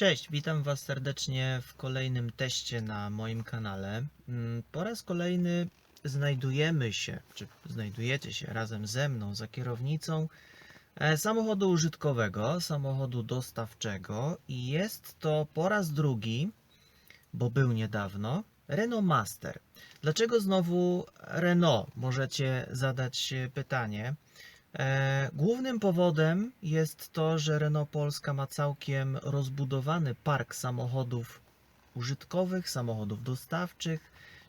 Cześć, witam Was serdecznie w kolejnym teście na moim kanale. Mm, Po raz kolejny znajdujemy się, czy znajdujecie się razem ze mną za kierownicą e, samochodu użytkowego, samochodu dostawczego i jest to po raz drugi, bo był niedawno, Renault Master. Dlaczego znowu Renault? Możecie zadać pytanie. E, Głównym powodem jest to, że Renault Polska ma całkiem rozbudowany park samochodów użytkowych, samochodów dostawczych,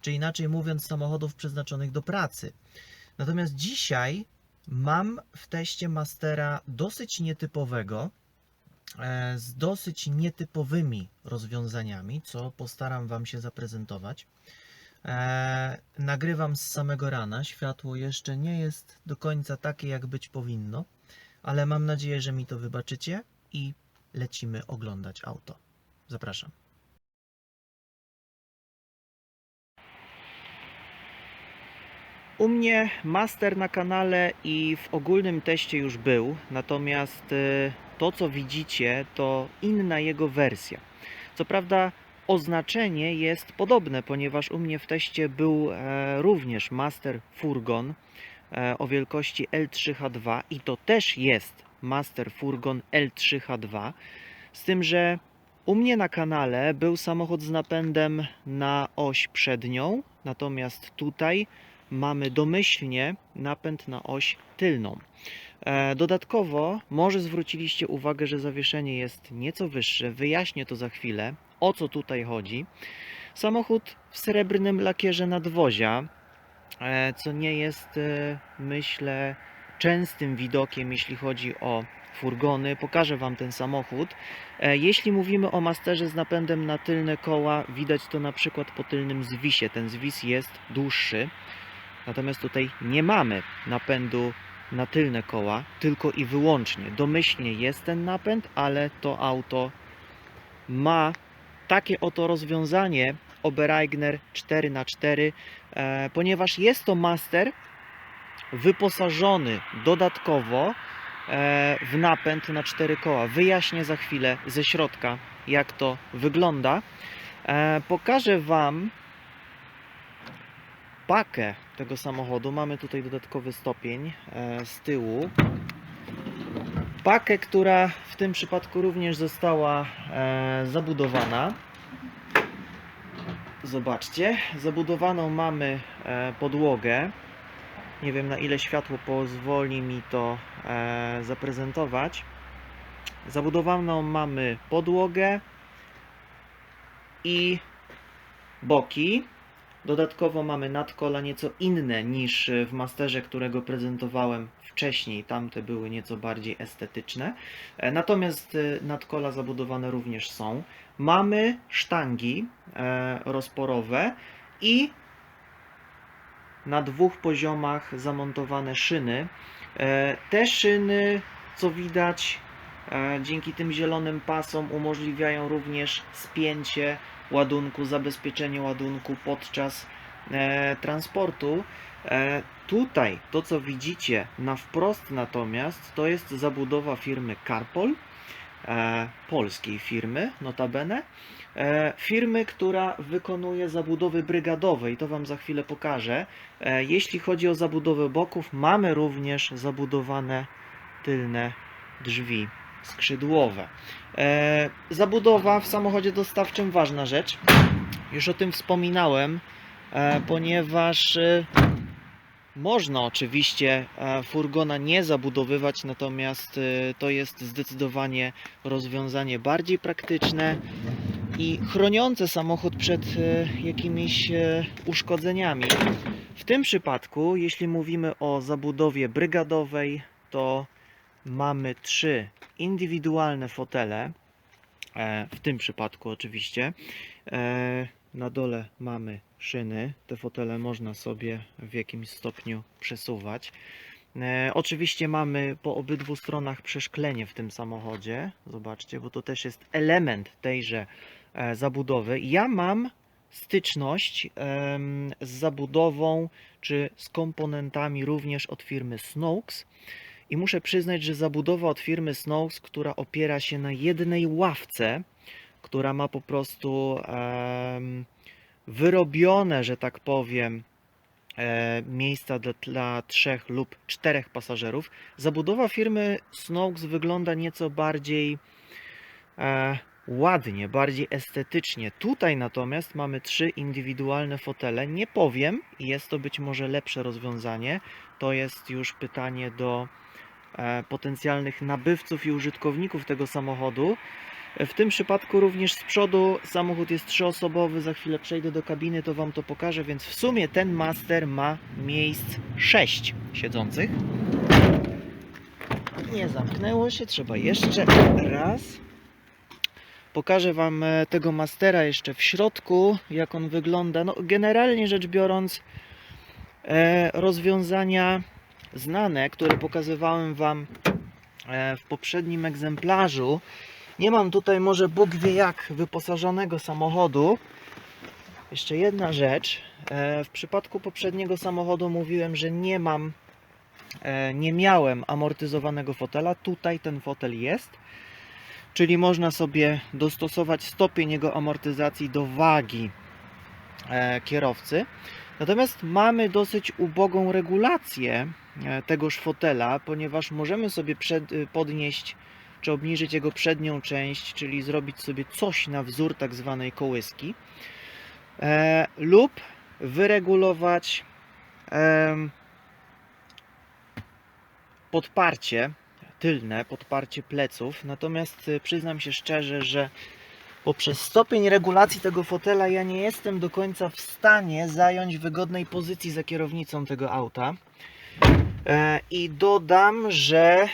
czy inaczej mówiąc, samochodów przeznaczonych do pracy. Natomiast dzisiaj mam w teście Mastera dosyć nietypowego, e, z dosyć nietypowymi rozwiązaniami, co postaram Wam się zaprezentować. E, nagrywam z samego rana. Światło jeszcze nie jest do końca takie, jak być powinno, ale mam nadzieję, że mi to wybaczycie i lecimy oglądać auto. Zapraszam. U mnie master na kanale i w ogólnym teście już był, natomiast e, to co widzicie to inna jego wersja. Co prawda oznaczenie jest podobne, ponieważ u mnie w teście był e, również Master Furgon e, o wielkości L3H2 i to też jest Master Furgon L3H2, z tym, że u mnie na kanale był samochód z napędem na oś przednią, natomiast tutaj mamy domyślnie napęd na oś tylną. E, Dodatkowo, może zwróciliście uwagę, że zawieszenie jest nieco wyższe, wyjaśnię to za chwilę, o co tutaj chodzi. Samochód w srebrnym lakierze nadwozia, e, co nie jest, e, myślę, częstym widokiem, jeśli chodzi o furgony. Pokażę Wam ten samochód. Jeśli mówimy o masterze z napędem na tylne koła, widać to na przykład po tylnym zwisie. Ten zwis jest dłuższy. Natomiast tutaj nie mamy napędu na tylne koła, tylko i wyłącznie. Domyślnie jest ten napęd, ale to auto ma takie oto rozwiązanie Obereigner 4x4, e, ponieważ jest to master wyposażony dodatkowo e, w napęd na cztery koła. Wyjaśnię za chwilę ze środka, jak to wygląda. E, pokażę Wam pakę tego samochodu. Mamy tutaj dodatkowy stopień e, z tyłu. Pakę, która w tym przypadku również została e, zabudowana. Zobaczcie, zabudowaną mamy e, podłogę. Nie wiem na ile światło pozwoli mi to zaprezentować. Zabudowaną mamy podłogę i boki. Dodatkowo mamy nadkola nieco inne niż w masterze, którego prezentowałem wcześniej. Tamte były nieco bardziej estetyczne. E, Natomiast e, nadkola zabudowane również są. Mamy sztangi e, rozporowe i na dwóch poziomach zamontowane szyny. Te szyny, co widać, dzięki tym zielonym pasom umożliwiają również spięcie ładunku, zabezpieczenie ładunku podczas e, transportu. E, tutaj to, co widzicie na wprost natomiast, to jest zabudowa firmy Carpol, e, polskiej firmy notabene, e, firmy, która wykonuje zabudowy brygadowe i to Wam za chwilę pokażę. E, jeśli chodzi o zabudowę boków, mamy również zabudowane tylne drzwi skrzydłowe. E, zabudowa w samochodzie dostawczym ważna rzecz. Już o tym wspominałem, e, ponieważ e, można oczywiście e, furgona nie zabudowywać, natomiast e, to jest zdecydowanie rozwiązanie bardziej praktyczne i chroniące samochód przed e, jakimiś uszkodzeniami. W tym przypadku, jeśli mówimy o zabudowie brygadowej, to mamy trzy indywidualne fotele. E, w tym przypadku oczywiście. E, na dole mamy szyny. Te fotele można sobie w jakimś stopniu przesuwać. E, oczywiście mamy po obydwu stronach przeszklenie w tym samochodzie. Zobaczcie, bo to też jest element tejże zabudowy. Ja mam styczność z zabudową czy z komponentami również od firmy Snokes. I muszę przyznać, że zabudowa od firmy Snows, która opiera się na jednej ławce, która ma po prostu em, wyrobione, że tak powiem, e, miejsca dla, dla trzech lub czterech pasażerów. Zabudowa firmy Snokes wygląda nieco bardziej e, ładnie, bardziej estetycznie. Tutaj natomiast mamy trzy indywidualne fotele. Nie powiem, jest to być może lepsze rozwiązanie. To jest już pytanie do e, potencjalnych nabywców i użytkowników tego samochodu. W tym przypadku również z przodu samochód jest trzyosobowy, za chwilę przejdę do kabiny, to Wam to pokażę, więc w sumie ten Master ma miejsc 6 siedzących. Nie zamknęło się, trzeba jeszcze raz. Pokażę Wam e, tego Mastera jeszcze w środku, jak on wygląda. No, generalnie rzecz biorąc, e, rozwiązania znane, które pokazywałem Wam e, w poprzednim egzemplarzu, nie mam tutaj może Bóg wie jak wyposażonego samochodu. Jeszcze jedna rzecz. E, W przypadku poprzedniego samochodu mówiłem, że nie mam, e, nie miałem amortyzowanego fotela. Tutaj ten fotel jest. Czyli można sobie dostosować stopień jego amortyzacji do wagi kierowcy. Natomiast mamy dosyć ubogą regulację e, tegoż fotela, ponieważ możemy sobie przed, y, podnieść czy obniżyć jego przednią część, czyli zrobić sobie coś na wzór tak zwanej kołyski, e, lub wyregulować em, podparcie tylne, podparcie pleców. Natomiast y, przyznam się szczerze, że poprzez stopień regulacji tego fotela ja nie jestem do końca w stanie zająć wygodnej pozycji za kierownicą tego auta. E, I dodam, że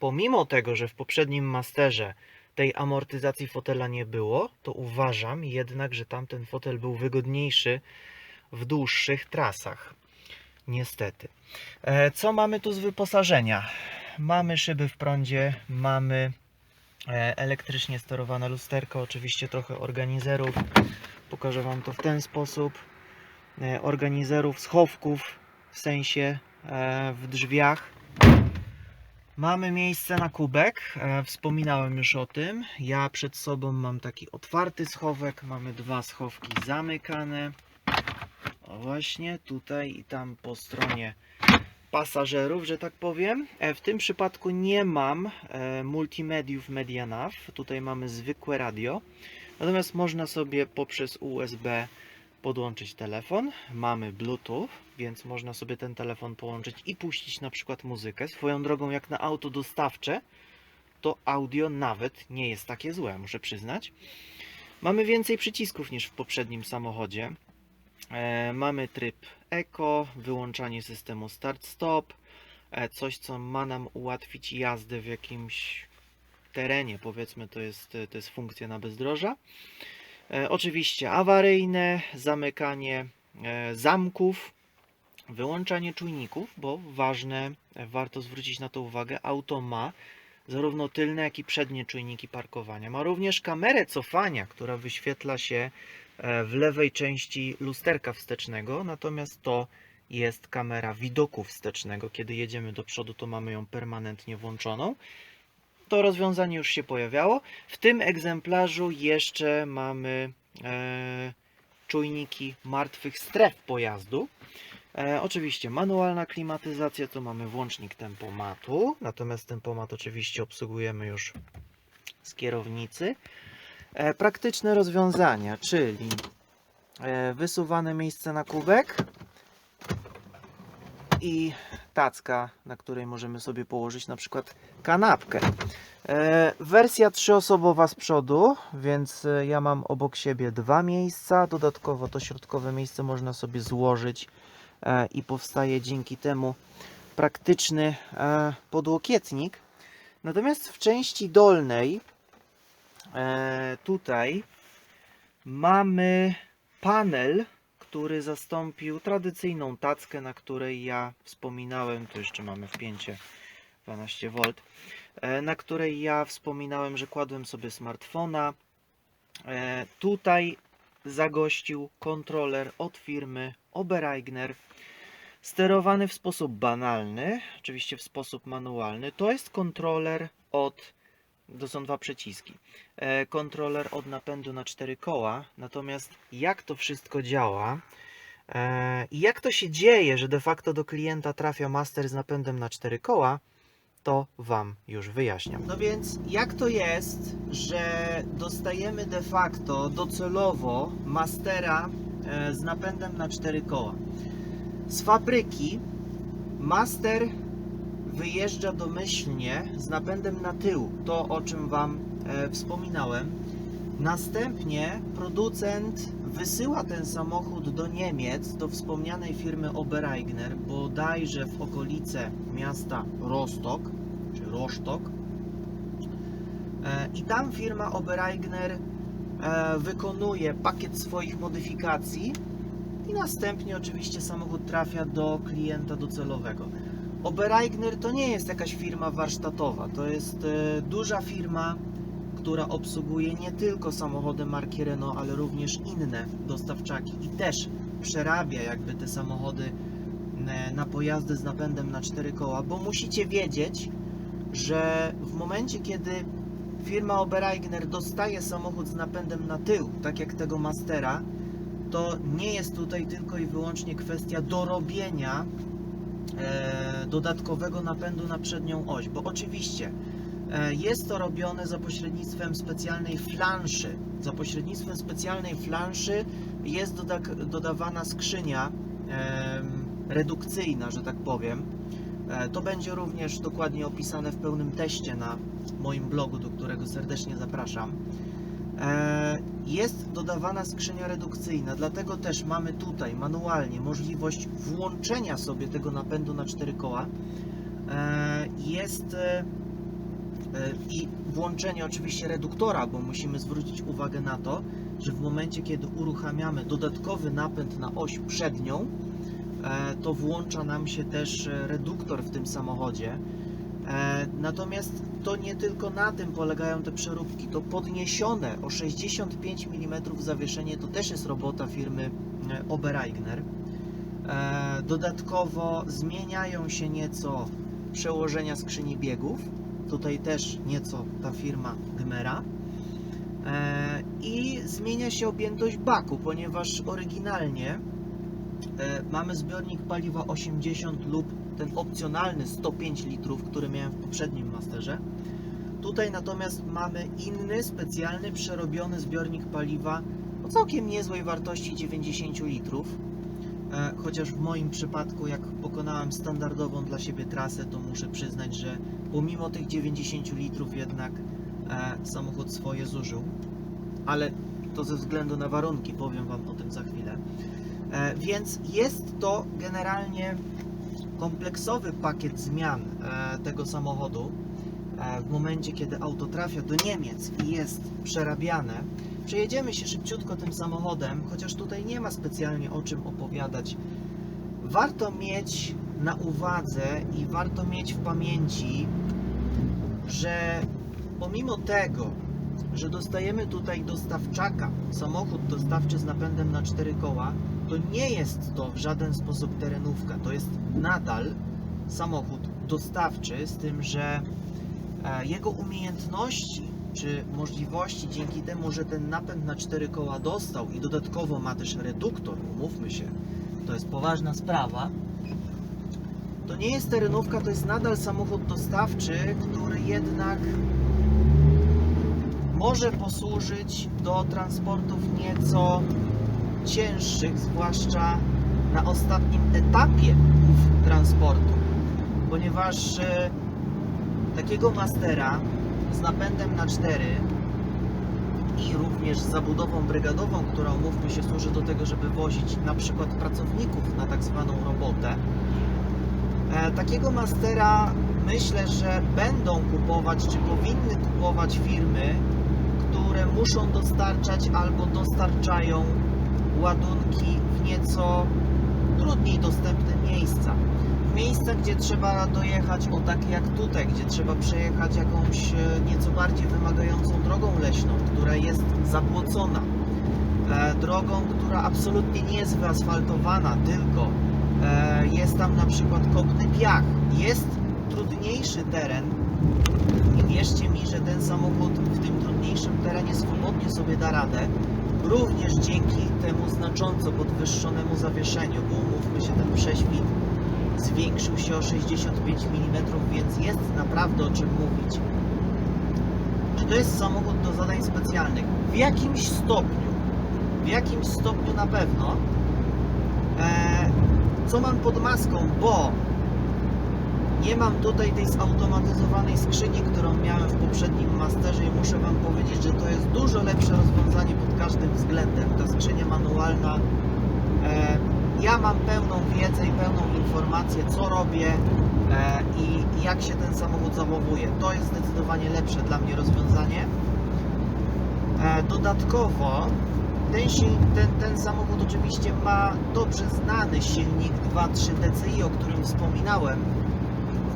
pomimo tego, że w poprzednim masterze tej amortyzacji fotela nie było, to uważam jednak, że tamten fotel był wygodniejszy w dłuższych trasach. Niestety. E, Co mamy tu z wyposażenia? Mamy szyby w prądzie, mamy elektrycznie sterowane lusterko, oczywiście trochę organizerów. Pokażę Wam to w ten sposób. E, Organizerów, schowków, w sensie e, w drzwiach. Mamy miejsce na kubek, e, wspominałem już o tym. Ja przed sobą mam taki otwarty schowek, mamy dwa schowki zamykane. O właśnie, tutaj i tam po stronie pasażerów, że tak powiem. E, W tym przypadku nie mam e, multimediów MediaNav, tutaj mamy zwykłe radio. Natomiast można sobie poprzez USB podłączyć telefon. Mamy Bluetooth, więc można sobie ten telefon połączyć i puścić na przykład muzykę. Swoją drogą, jak na auto dostawcze, to audio nawet nie jest takie złe, muszę przyznać. Mamy więcej przycisków niż w poprzednim samochodzie. E, mamy tryb Eco, wyłączanie systemu start-stop, e, coś co ma nam ułatwić jazdę w jakimś terenie, powiedzmy to jest, to jest funkcja na bezdroża. E, oczywiście awaryjne, zamykanie zamków, wyłączanie czujników, bo ważne, warto zwrócić na to uwagę, auto ma zarówno tylne, jak i przednie czujniki parkowania. Ma również kamerę cofania, która wyświetla się w lewej części lusterka wstecznego, natomiast to jest kamera widoku wstecznego. Kiedy jedziemy do przodu, to mamy ją permanentnie włączoną. To rozwiązanie już się pojawiało. W tym egzemplarzu jeszcze mamy e, czujniki martwych stref pojazdu. E, oczywiście manualna klimatyzacja, to mamy włącznik tempomatu, natomiast tempomat oczywiście obsługujemy już z kierownicy. E, praktyczne rozwiązania, czyli e, wysuwane miejsce na kubek i tacka, na której możemy sobie położyć na przykład kanapkę. E, wersja trzyosobowa z przodu, więc ja mam obok siebie dwa miejsca. Dodatkowo to środkowe miejsce można sobie złożyć i powstaje dzięki temu praktyczny podłokietnik. Natomiast w części dolnej tutaj mamy panel, który zastąpił tradycyjną tackę, na której ja wspominałem, tu jeszcze mamy wpięcie 12V, e, na której ja wspominałem, że kładłem sobie smartfona. E, Tutaj zagościł kontroler od firmy Obereigner. sterowany w sposób banalny, oczywiście w sposób manualny. To jest kontroler od. To są dwa przyciski. E, kontroler od napędu na cztery koła. Natomiast jak to wszystko działa e, i jak to się dzieje, że de facto do klienta trafia master z napędem na cztery koła, to Wam już wyjaśniam. No więc jak to jest, że dostajemy de facto docelowo mastera e, z napędem na cztery koła? Z fabryki master wyjeżdża domyślnie z napędem na tył, to o czym Wam e, wspominałem. Następnie producent wysyła ten samochód do Niemiec, do wspomnianej firmy Obereigner, bodajże w okolice miasta Rostock, czy Rostock. E, I tam firma Obereigner e, wykonuje pakiet swoich modyfikacji i następnie oczywiście samochód trafia do klienta docelowego. Obereigner to nie jest jakaś firma warsztatowa, to jest e, duża firma, która obsługuje nie tylko samochody marki Renault, ale również inne dostawczaki i też przerabia jakby te samochody e, na pojazdy z napędem na cztery koła, bo musicie wiedzieć, że w momencie kiedy firma Obereigner dostaje samochód z napędem na tył, tak jak tego Mastera, to nie jest tutaj tylko i wyłącznie kwestia dorobienia dodatkowego napędu na przednią oś, bo oczywiście e, jest to robione za pośrednictwem specjalnej flanszy. Za pośrednictwem specjalnej flanszy jest dodawana skrzynia redukcyjna, że tak powiem. E, To będzie również dokładnie opisane w pełnym teście na moim blogu, do którego serdecznie zapraszam. E, Jest dodawana skrzynia redukcyjna, dlatego też mamy tutaj manualnie możliwość włączenia sobie tego napędu na cztery koła. E, Jest e, i włączenie oczywiście reduktora, bo musimy zwrócić uwagę na to, że w momencie kiedy uruchamiamy dodatkowy napęd na oś przednią, to włącza nam się też reduktor w tym samochodzie. E, Natomiast to nie tylko na tym polegają te przeróbki. To podniesione o 65 mm zawieszenie to też jest robota firmy e, Obereigner. E, Dodatkowo zmieniają się nieco przełożenia skrzyni biegów. Tutaj też nieco ta firma Gmera. I zmienia się objętość baku, ponieważ oryginalnie mamy zbiornik paliwa 80 lub ten opcjonalny 105 litrów, który miałem w poprzednim masterze. Tutaj natomiast mamy inny, specjalny, przerobiony zbiornik paliwa o całkiem niezłej wartości 90 litrów. E, Chociaż w moim przypadku, jak pokonałem standardową dla siebie trasę, to muszę przyznać, że pomimo tych 90 litrów jednak e, samochód swoje zużył. Ale to ze względu na warunki, powiem Wam o tym za chwilę. E, Więc jest to generalnie kompleksowy pakiet zmian e, tego samochodu. E, W momencie, kiedy auto trafia do Niemiec i jest przerabiane, przejedziemy się szybciutko tym samochodem, chociaż tutaj nie ma specjalnie o czym opowiadać. Warto mieć na uwadze i warto mieć w pamięci, że pomimo tego, że dostajemy tutaj dostawczaka, samochód dostawczy z napędem na cztery koła, to nie jest to w żaden sposób terenówka. To jest nadal samochód dostawczy, z tym, że e, jego umiejętności czy możliwości dzięki temu, że ten napęd na cztery koła dostał i dodatkowo ma też reduktor, umówmy się, to jest poważna sprawa. To nie jest terenówka, to jest nadal samochód dostawczy, który jednak może posłużyć do transportów nieco cięższych, zwłaszcza na ostatnim etapie transportu, ponieważ e, takiego mastera z napędem na 4 i również z zabudową brygadową, która umówmy się służy do tego, żeby wozić na przykład pracowników na tak zwaną robotę. E, takiego mastera myślę, że będą kupować, czy powinny kupować firmy, które muszą dostarczać albo dostarczają ładunki w nieco trudniej dostępne miejsca. W miejsca, gdzie trzeba dojechać, o takie jak tutaj, gdzie trzeba przejechać jakąś e, nieco bardziej wymagającą drogą leśną, która jest zabłocona. E, drogą, która absolutnie nie jest wyasfaltowana, tylko E, Jest tam na przykład kopny piach. Jest trudniejszy teren i wierzcie mi, że ten samochód w tym trudniejszym terenie swobodnie sobie da radę. Również dzięki temu znacząco podwyższonemu zawieszeniu, bo umówmy się, ten prześwit zwiększył się o 65 mm, więc jest naprawdę o czym mówić. Czy to jest samochód do zadań specjalnych? W jakimś stopniu, w jakimś stopniu na pewno. Eee, co mam pod maską, bo nie mam tutaj tej zautomatyzowanej skrzyni, którą miałem w poprzednim masterze i muszę Wam powiedzieć, że to jest dużo lepsze rozwiązanie pod każdym względem. Ta skrzynia manualna, e, ja mam pełną wiedzę i pełną informację, co robię e, i, jak się ten samochód zachowuje. To jest zdecydowanie lepsze dla mnie rozwiązanie. E, dodatkowo ten, ten, ten samochód oczywiście ma dobrze znany silnik 2.3 DCI, o którym wspominałem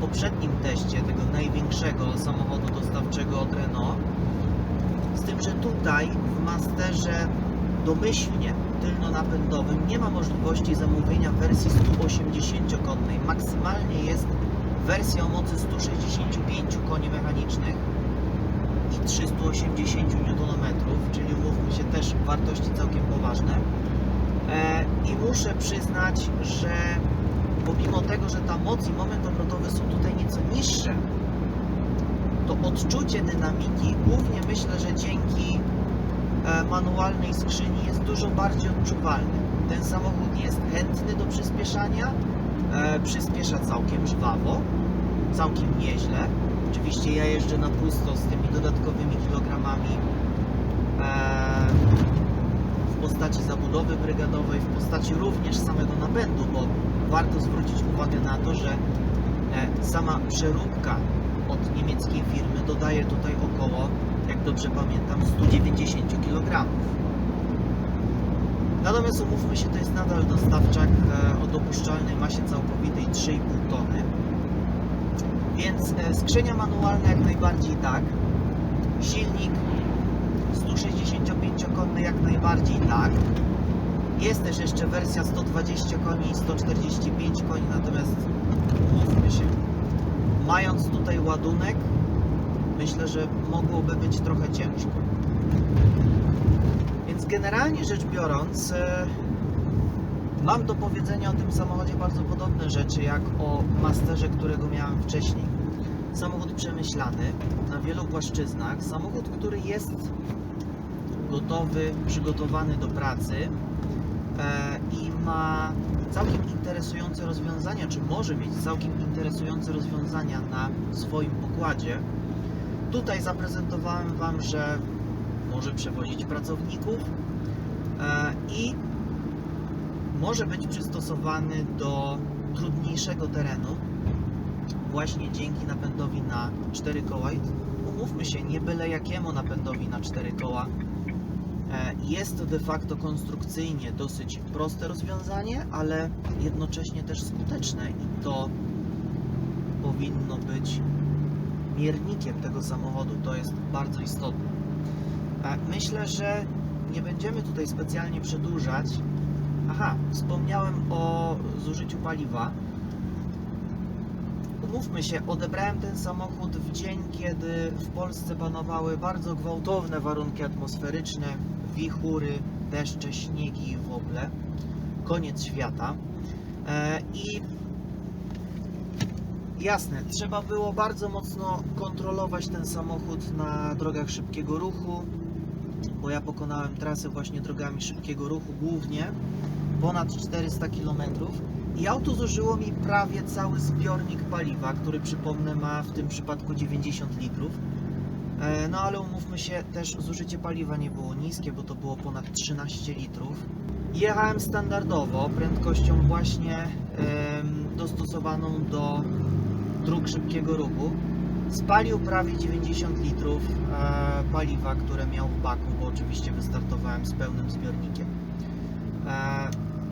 poprzednim teście tego największego samochodu dostawczego od Renault. Z tym, że tutaj w Masterze domyślnie tylno-napędowym nie ma możliwości zamówienia wersji 180-konnej. Maksymalnie jest wersja o mocy 165 koni mechanicznych i 380 Nm, czyli umówmy się też wartości całkiem poważne. E, I muszę przyznać, że pomimo tego, że ta moc i moment obrotowy są tutaj nieco niższe, to odczucie dynamiki głównie myślę, że dzięki e, manualnej skrzyni jest dużo bardziej odczuwalny. Ten samochód jest chętny do przyspieszania, e, przyspiesza całkiem żwawo, całkiem nieźle. Oczywiście ja jeżdżę na pusto z tymi dodatkowymi kilogramami e, w postaci zabudowy brygadowej, w postaci również samego napędu, bo warto zwrócić uwagę na to, że e, sama przeróbka od niemieckiej firmy dodaje tutaj około, jak dobrze pamiętam, 190 kg. Natomiast umówmy się, to jest nadal dostawczak e, o dopuszczalnej masie całkowitej 3,5 tony. Więc e, skrzynia manualna jak najbardziej tak. Silnik 165-konny jak najbardziej tak. Jest też jeszcze wersja 120 koni i 145 koni, natomiast umówmy się, mając tutaj ładunek, myślę, że mogłoby być trochę ciężko. Więc generalnie rzecz biorąc, e, mam do powiedzenia o tym samochodzie bardzo podobne rzeczy jak o Masterze, którego miałem wcześniej. Samochód przemyślany na wielu płaszczyznach, samochód, który jest gotowy, przygotowany do pracy i ma całkiem interesujące rozwiązania, czy może mieć całkiem interesujące rozwiązania na swoim pokładzie. Tutaj zaprezentowałem Wam, że może przewozić pracowników e, i może być przystosowany do trudniejszego terenu właśnie dzięki napędowi na 4 koła. Umówmy się, nie byle jakiemu napędowi na 4 koła. E, Jest to de facto konstrukcyjnie dosyć proste rozwiązanie, ale jednocześnie też skuteczne i to powinno być miernikiem tego samochodu. To jest bardzo istotne. E, Myślę, że nie będziemy tutaj specjalnie przedłużać. Aha, wspomniałem o zużyciu paliwa. Umówmy się, odebrałem ten samochód w dzień, kiedy w Polsce panowały bardzo gwałtowne warunki atmosferyczne, wichury, deszcze, śniegi w ogóle. Koniec świata. E, I jasne, trzeba było bardzo mocno kontrolować ten samochód na drogach szybkiego ruchu, bo ja pokonałem trasę właśnie drogami szybkiego ruchu głównie, ponad 400 km i auto zużyło mi prawie cały zbiornik paliwa, który przypomnę ma w tym przypadku 90 litrów. E, No ale umówmy się, też zużycie paliwa nie było niskie, bo to było ponad 13 litrów. Jechałem standardowo, prędkością właśnie dostosowaną do dróg szybkiego ruchu. Spalił prawie 90 litrów e, paliwa, które miał w baku, bo oczywiście wystartowałem z pełnym zbiornikiem. E,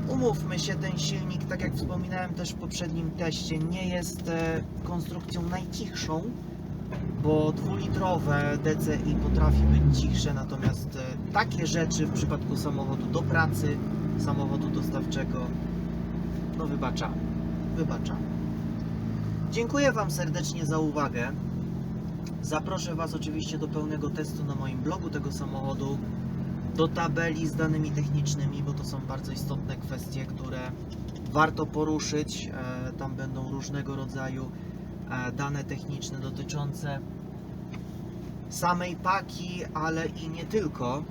umówmy się, ten silnik, tak jak wspominałem też w poprzednim teście, nie jest konstrukcją najcichszą, bo dwulitrowe DCI potrafi być cichsze, natomiast e, takie rzeczy w przypadku samochodu do pracy, samochodu dostawczego no wybaczamy. Wybaczamy. Dziękuję Wam serdecznie za uwagę. Zaproszę Was oczywiście do pełnego testu na moim blogu tego samochodu, do tabeli z danymi technicznymi, bo to są bardzo istotne kwestie, które warto poruszyć. E, Tam będą różnego rodzaju dane techniczne dotyczące samej paki, ale i nie tylko,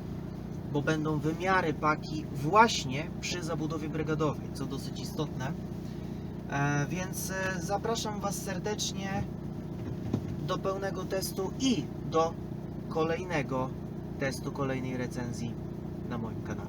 bo będą wymiary paki właśnie przy zabudowie brygadowej, co dosyć istotne. E, Więc e, zapraszam Was serdecznie do pełnego testu i do kolejnego testu, kolejnej recenzji na moim kanale.